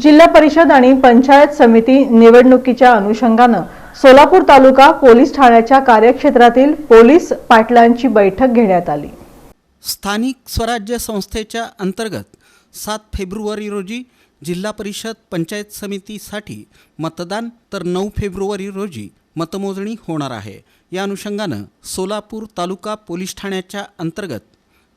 जिल्हा परिषद आणि पंचायत समिती निवडणुकीच्या अनुषंगानं सोलापूर तालुका पोलीस ठाण्याच्या कार्यक्षेत्रातील पोलीस पाटलांची बैठक घेण्यात आली. स्थानिक स्वराज्य संस्थेच्या अंतर्गत सात फेब्रुवारी रोजी जिल्हा परिषद पंचायत समितीसाठी मतदान तर नऊ फेब्रुवारी रोजी मतमोजणी होणार आहे. या अनुषंगानं सोलापूर तालुका पोलीस ठाण्याच्या अंतर्गत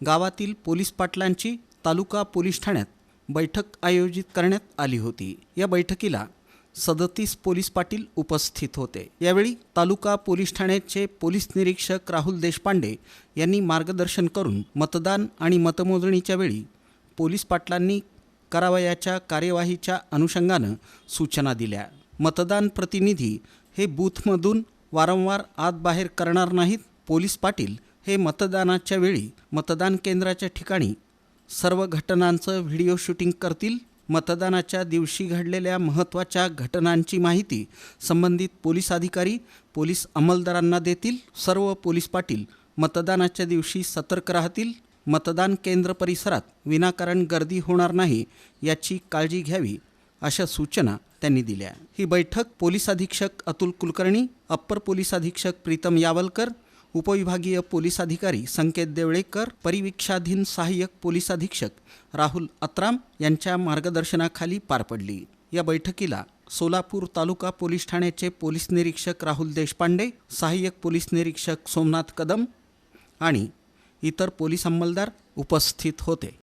गावातील पोलीस पाटलांची तालुका पोलीस ठाण्यात बैठक आयोजित करण्यात आली होती. या बैठकीला सदतीस पोलीस पाटील उपस्थित होते. यावेळी तालुका पोलीस ठाण्याचे पोलीस निरीक्षक राहुल देशपांडे यांनी मार्गदर्शन करून मतदान आणि मतमोजणीच्या वेळी पोलीस पाटलांनी करावयाच्या कार्यवाहीच्या अनुषंगानं सूचना दिल्या. मतदान प्रतिनिधी हे बूथमधून वारंवार आत बाहेर करणार नाहीत. पोलीस पाटील हे मतदानाच्या वेळी मतदान केंद्राच्या ठिकाणी सर्व घटनांचं व्हिडिओ शूटिंग करतील. मतदानाच्या दिवशी घडलेल्या महत्त्वाच्या घटनांची माहिती संबंधित पोलीस अधिकारी पोलीस अंमलदारांना देतील. सर्व पोलीस पाटील मतदानाच्या दिवशी सतर्क राहतील. मतदान केंद्र परिसरात विनाकारण गर्दी होणार नाही याची काळजी घ्यावी अशा सूचना त्यांनी दिल्या. ही बैठक पोलीस अधीक्षक अतुल कुलकर्णी अप्पर पोलीस अधीक्षक प्रीतम यावलकर उपविभागीय पोलीस अधिकारी संकेत देवळेकर परिवीक्षाधीन सहाय्यक पोलीस अधीक्षक राहुल अत्राम यांच्या मार्गदर्शनाखाली पार पडली. या बैठकीला सोलापूर तालुका पोलीस ठाण्याचे पोलीस निरीक्षक राहुल देशपांडे सहाय्यक पोलीस निरीक्षक सोमनाथ कदम आणि इतर पोलीस अंमलदार उपस्थित होते.